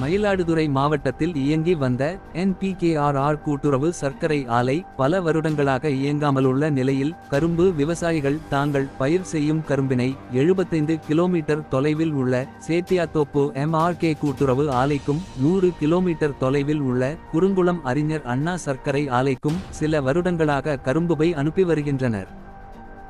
மயிலாடுதுறை மாவட்டத்தில் இயங்கி வந்த என்பிகேஆர்ஆர் கூட்டுறவு சர்க்கரை ஆலை பல வருடங்களாக இயங்காமல் உள்ள நிலையில் கரும்பு விவசாயிகள் தாங்கள் பயிர் செய்யும் கரும்பினை 75 கிலோமீட்டர் தொலைவில் உள்ள சேத்தியாத்தோப்பு எம்ஆர்கே கூட்டுறவு ஆலைக்கும் நூறு கிலோமீட்டர் தொலைவில் உள்ள குறுங்குளம் அறிஞர் அண்ணா சர்க்கரை ஆலைக்கும் சில வருடங்களாக கரும்புவை அனுப்பி வருகின்றனர்.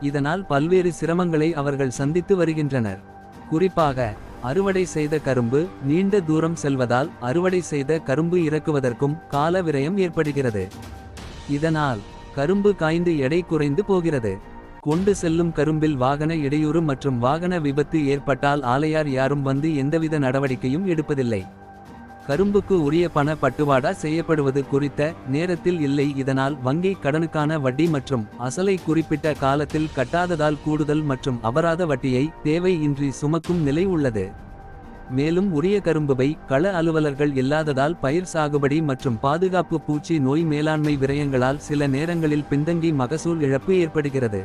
இதனால் பல்வேறு சிரமங்களை அவர்கள் சந்தித்து வருகின்றனர். குறிப்பாக அறுவடை செய்த கரும்பு நீண்ட தூரம் செல்வதால் அறுவடை செய்த கரும்பு இறக்குவதற்கும் கால விரயம் ஏற்படுகிறது. இதனால் கரும்பு காய்ந்து எடை குறைந்து போகிறது. கொண்டு செல்லும் கரும்பில் வாகன இடையூறு மற்றும் வாகன விபத்து ஏற்பட்டால் ஆலையார் யாரும் வந்து எந்தவித நடவடிக்கையும் எடுப்பதில்லை. கரும்புக்கு உரிய பண பட்டுவாடா செய்யப்படுவது குறித்த நேரத்தில் இல்லை. இதனால் வங்கி கடனுக்கான வட்டி மற்றும் அசலை குறிப்பிட்ட காலத்தில் கட்டாததால் கூடுதல் மற்றும் அபராத வட்டியை தேவையின்றி சுமக்கும் நிலை உள்ளது. மேலும் உரிய கரும்புவை கள அலுவலர்கள் இல்லாததால் பயிர் சாகுபடி மற்றும் பாதுகாப்பு பூச்சி நோய் மேலாண்மை விரயங்களால் சில நேரங்களில் பின்தங்கி மகசூல் இழப்பு ஏற்படுகிறது.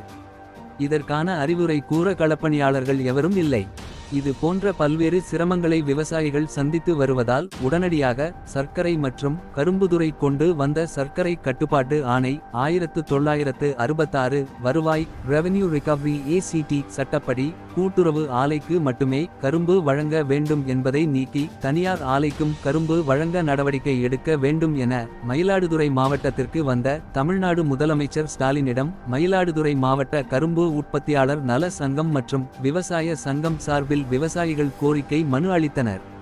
இதற்கான அறிவுரை கூற களப்பணியாளர்கள் எவரும் இல்லை. இது போன்ற பல்வேறு சிரமங்களை விவசாயிகள் சந்தித்து வருவதால் உடனடியாக சர்க்கரை மற்றும் கரும்புதுறை கொண்டு வந்த சர்க்கரை கட்டுப்பாட்டு ஆணை ஆயிரத்து தொள்ளாயிரத்து அறுபத்தாறு வருவாய் ரெவென்யூ ரிகவரி ஏசிடி சட்டப்படி கூட்டுறவு ஆலைக்கு மட்டுமே கரும்பு வழங்க வேண்டும் என்பதை நீக்கி தனியார் ஆலைக்கும் கரும்பு வழங்க நடவடிக்கை எடுக்க வேண்டும் என மயிலாடுதுறை மாவட்டத்திற்கு வந்த தமிழ்நாடு முதலமைச்சர் ஸ்டாலினிடம் மயிலாடுதுறை மாவட்ட கரும்பு உற்பத்தியாளர் நல சங்கம் மற்றும் விவசாய சங்கம் சார்பில் விவசாயிகள் கோரிக்கை மனு அளித்தனர்.